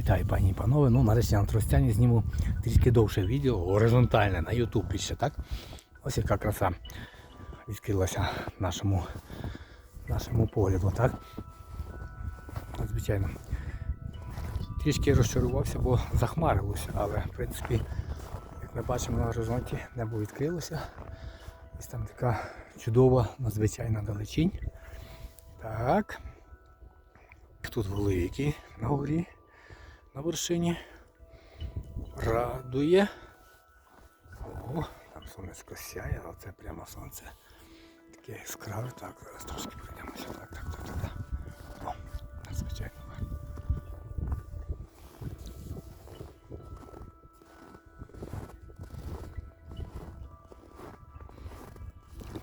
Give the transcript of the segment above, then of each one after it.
Вітаю, пані і панове. Ну, нарешті на Тростяні зніму трішки довше відео, горизонтальне на YouTube більше, так? Ось яка краса відкрилася нашому, нашому погляду, так? Ну, Звичайно. Трішки розчарувався, бо захмарилося, але в принципі, як ми бачимо на горизонті, небо відкрилося. Ось там така чудова, надзвичайна далечінь. Так. Тут великий на горі, на вершині. Радує. О, там сонечко сяє, але це прямо сонце. Таке яскраве. Так, зараз трошки пройдемося. Так, так, так, так. так. О, надзвичайно.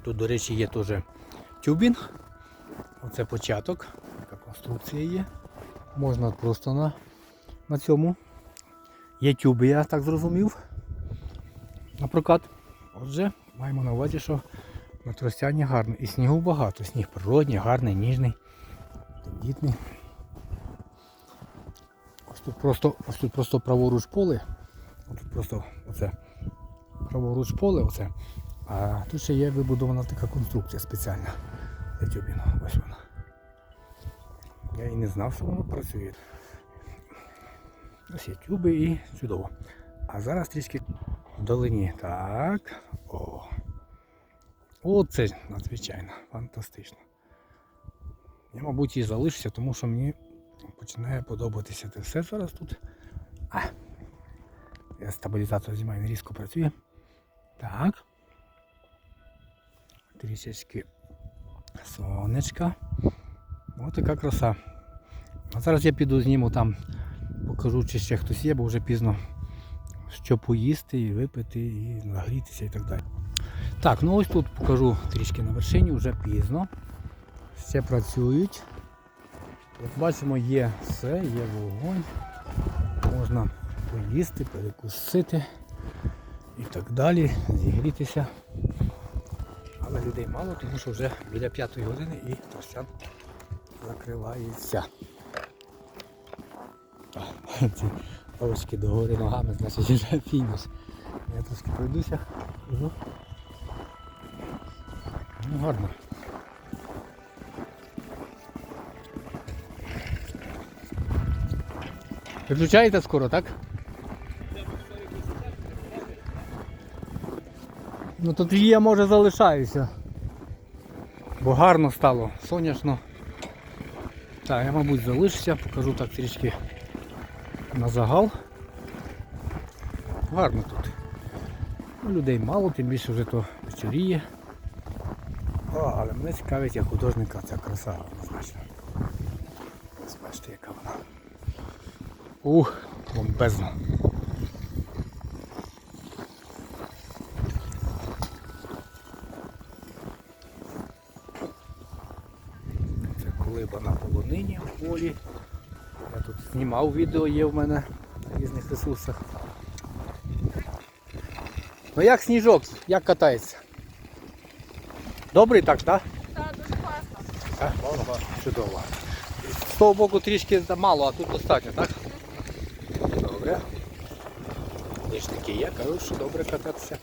Тут, до речі, є теж тюбінг. Оце початок. Така конструкція є. Можна просто на, на цьому. Є тюби, я так зрозумів. На. Отже, маємо на увазі, що на тростяні гарно. І снігу багато. Сніг природній, гарний, ніжний, тендітний. Ось тут просто, ось тут просто праворуч поле. Ось Тут просто оце праворуч поле, оце. А тут ще є вибудована така конструкція спеціальна для тюбіну. Ось вона. Я і не знав, що воно працює. Ось є тюби і чудово. А зараз трішки вдалині. Так. О. Оце надзвичайно, фантастично. Я, мабуть, і залишуся, тому що мені починає подобатися це все зараз тут. А. Я стабілізатор знімаю, він різко працює. Так. Трішечки сонечка. Ось така краса. А зараз я піду зніму там, покажу, чи ще хтось є, бо вже пізно що поїсти і випити, і нагрітися і так далі. Так, ну ось тут покажу трішки на вершині, вже пізно. Ще працюють. Як бачимо, є все, є вогонь. Можна поїсти, перекусити і так далі, зігрітися. Але людей мало, тому що вже біля п'ятої години і трощан закривається. Так, Ці овочки догори ногами, значить вже фініш. Я трошки пройдуся. Ну, ну гарно. Виключаєте скоро, так? Ну тут я може залишаюся. Бо гарно стало, сонячно. Так, я мабуть залишуся, покажу так трішки на загал. Гарно тут. Ну, людей мало, тим більше вже то вечоріє. О, але мене цікавить як художника ця краса однозначно. Бачите, яка вона. Ух, бомбезно. Це колиба на полонині в полі. Я тут знімав відео, є в мене на різних ресурсах. Ну як сніжок, як катається? Добрий так, так? Так, дуже класно. Так, чудово. З того боку трішки мало, а тут достатньо, так? Добре. Ліжники є, кажуть, що добре кататися.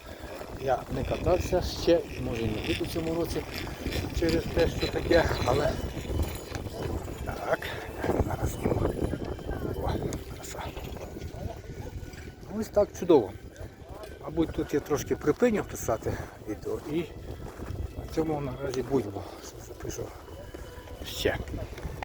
Я не катався ще, може і не буду в цьому році через те, що таке, але так, зараз зніму. О, краса. Ось так чудово. Мабуть, тут я трошки припиню писати відео і на цьому наразі будемо. Запишу ще.